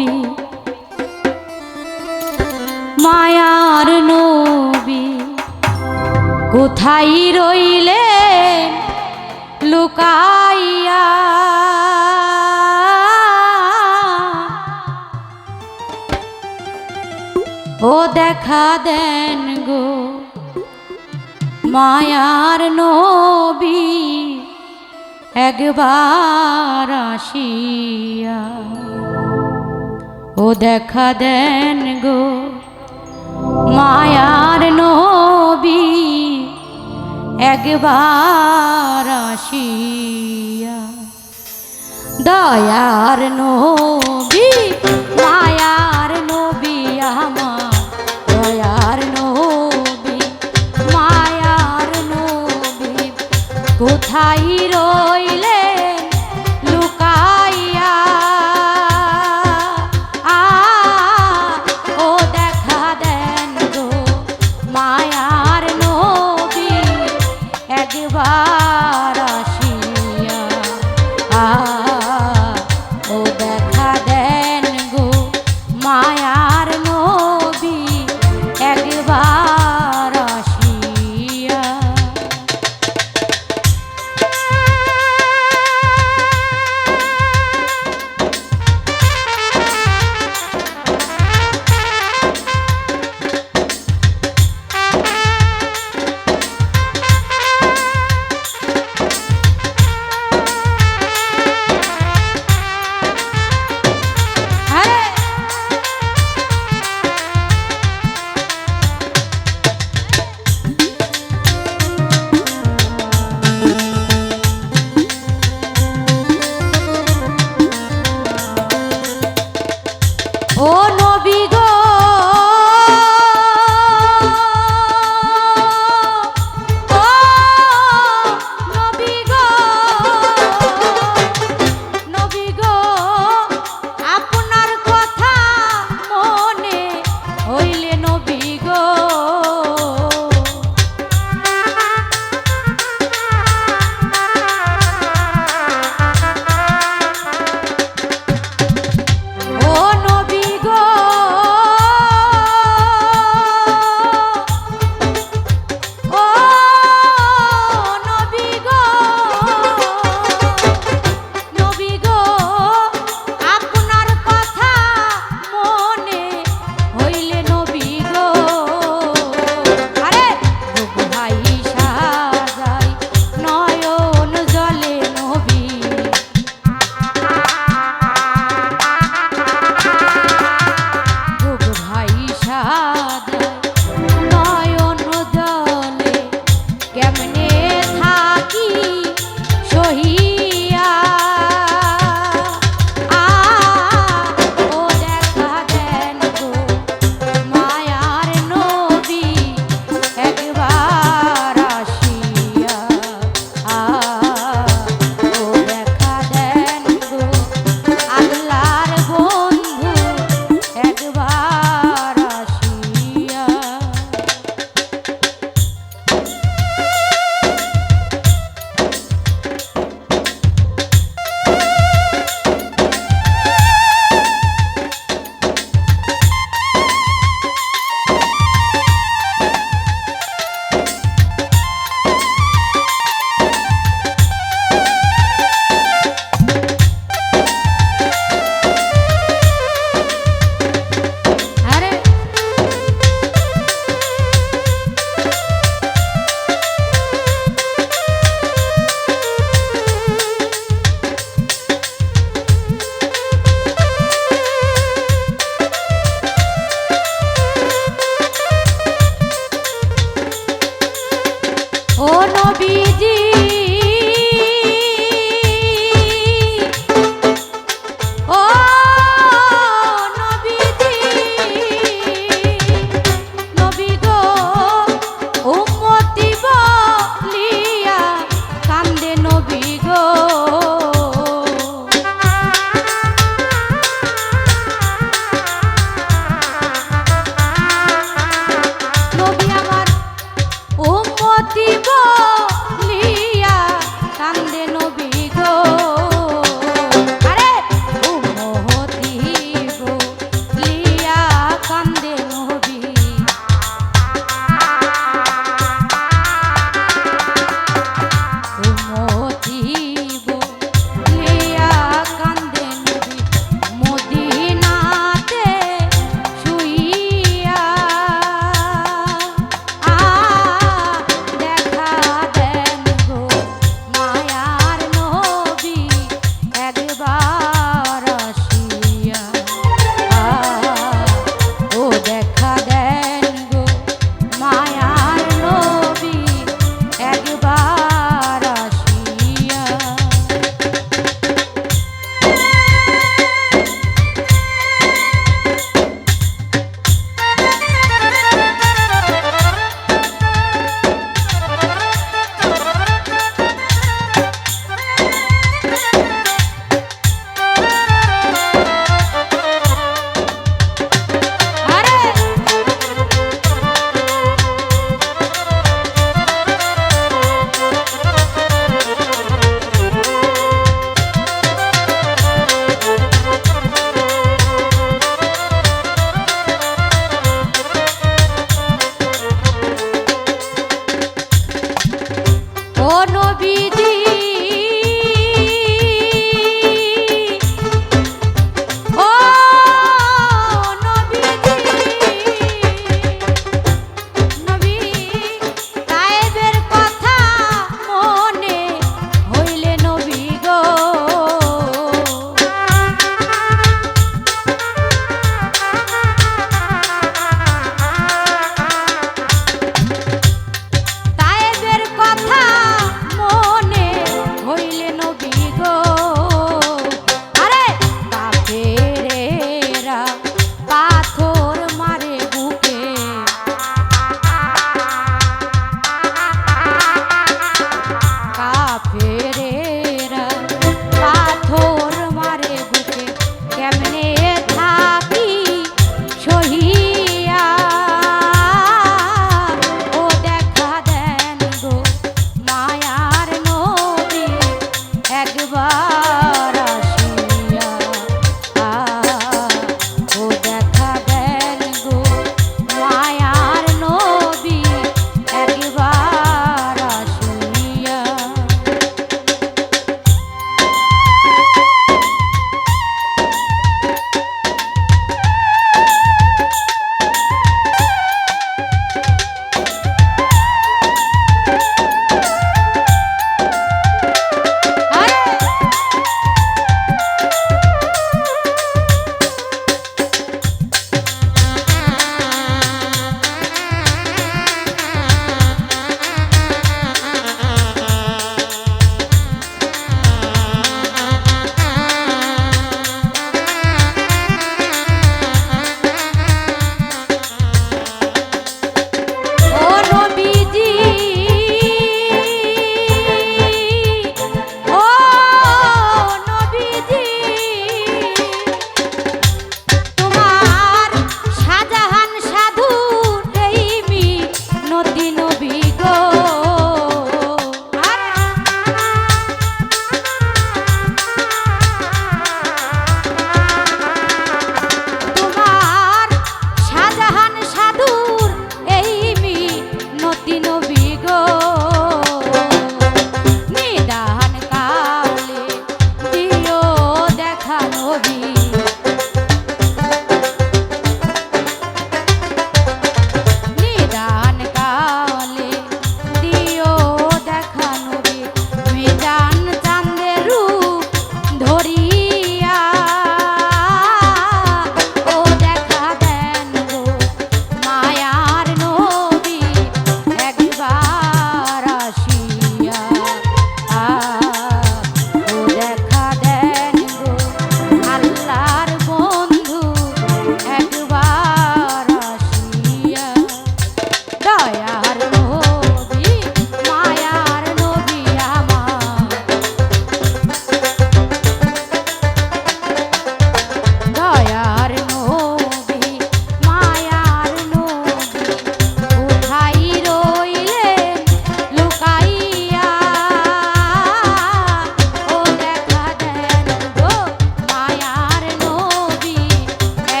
নবী। মায়ার নবী। কোথায় রইলে লুকাইয়া? ও দেখা দেন গো মায়ার নবী একবার আসিয়া ও দেখা দেন গো মায়ার নবী একবার আসিয়া দয়ার নবী